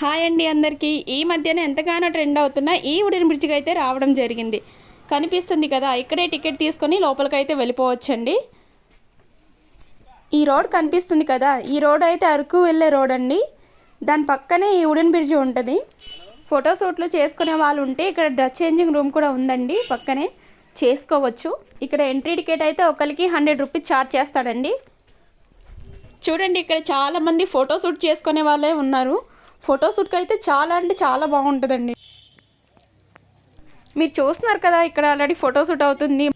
Hi అండి అందరికీ. ఈ మధ్యన ఎంతగానో ట్రెండ్ అవుతున్న ఈ ఉడిన్ బ్రిడ్జ్కి అయితే రావడం జరిగింది. కనిపిస్తుంది కదా ఇక్కడే టికెట్ తీసుకొని లోపలికైతే వెళ్ళిపోవచ్చండి. ఈ రోడ్ కనిపిస్తుంది కదా ఈ రోడ్ అయితే అరకు వెళ్ళే రోడ్ అండి. దాని పక్కనే ఈ ఉడెన్ బ్రిడ్జ్ ఉంటుంది. ఫోటోషూట్లు చేసుకునే వాళ్ళు ఉంటే ఇక్కడ డ్రెస్ చేంజింగ్ రూమ్ కూడా ఉందండి పక్కనే చేసుకోవచ్చు. ఇక్కడ ఎంట్రీ టికెట్ అయితే ఒకరికి హండ్రెడ్ రూపీస్ ఛార్జ్ చేస్తాడండి. చూడండి ఇక్కడ చాలామంది ఫోటోషూట్ చేసుకునే వాళ్ళే ఉన్నారు. ఫోటో షూట్కి అయితే చాలా అంటే చాలా బాగుంటుందండి. మీరు చూస్తున్నారు కదా ఇక్కడ ఆల్రెడీ ఫోటో షూట్ అవుతుంది.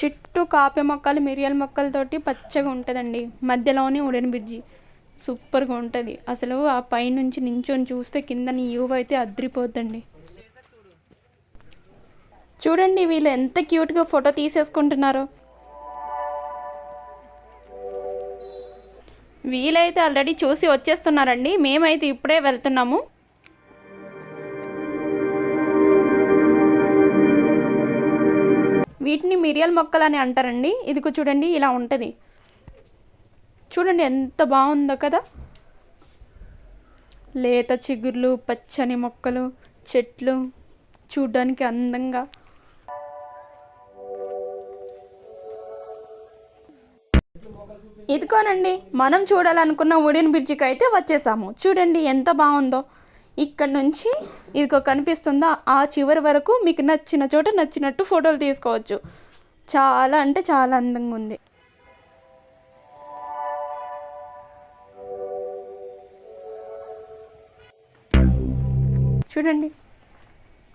చుట్టూ కాపే మొక్కలు మిరియాల మొక్కలతోటి పచ్చగా ఉంటుందండి. మధ్యలోనే ఉడెన్ బ్రిడ్జి. సూపర్గా ఉంటుంది. అసలు ఆ పైనుంచి నించొని చూస్తే కింద వ్యూ అయితే అద్రిపోద్దండి. చూడండి వీళ్ళు ఎంత క్యూట్గా ఫోటో తీసేసుకుంటున్నారో. వీలైతే ఆల్రెడీ చూసి వచ్చేస్తున్నారండి. మేమైతే ఇప్పుడే వెళ్తున్నాము. వీటిని మిరియాల మొక్కలు అని అంటారండి. ఇదిగో చూడండి ఇలా ఉంటుంది. చూడండి ఎంత బాగుందో కదా. లేత చిగుర్లు పచ్చని మొక్కలు చెట్లు చూడ్డానికి అందంగా. ఇదిగోనండి మనం చూడాలనుకున్న ఉడెన్ బ్రిడ్జికి అయితే వచ్చేసాము. చూడండి ఎంత బాగుందో. ఇక్కడ నుంచి ఇదిగో కనిపిస్తుందా? ఆ చివరి వరకు మీకు నచ్చిన చోట నచ్చినట్టు ఫోటోలు తీసుకోవచ్చు. చాలా అంటే చాలా అందంగా ఉంది. చూడండి.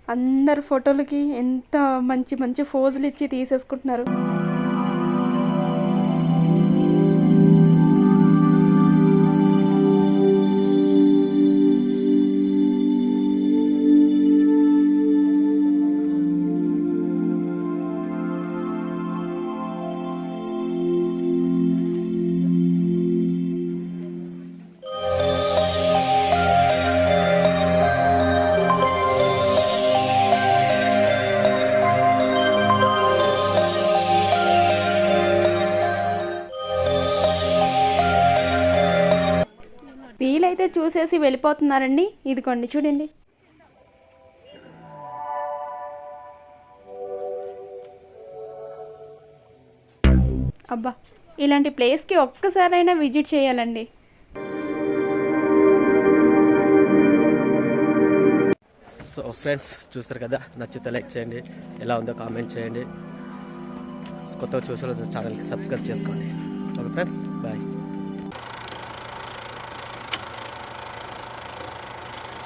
అందరు ఫోటోలకి ఎంత మంచి మంచి ఫోజులు ఇచ్చి తీసేసుకుంటున్నారు. అయితే చూసేసి వెళ్ళిపోతున్నారండి. ఇదిగోండి చూడండి. అబ్బా ఇలాంటి ప్లేస్కి ఒక్కసారైనా విజిట్ చేయాలండి. సో ఫ్రెండ్స్ చూస్తారు కదా? నచ్చితే లైక్ చేయండి. ఎలా ఉందో కామెంట్ చేయండి. కొత్తగా చూసే ఛానల్కి సబ్స్క్రైబ్ చేసుకోండి. Okay friends bye.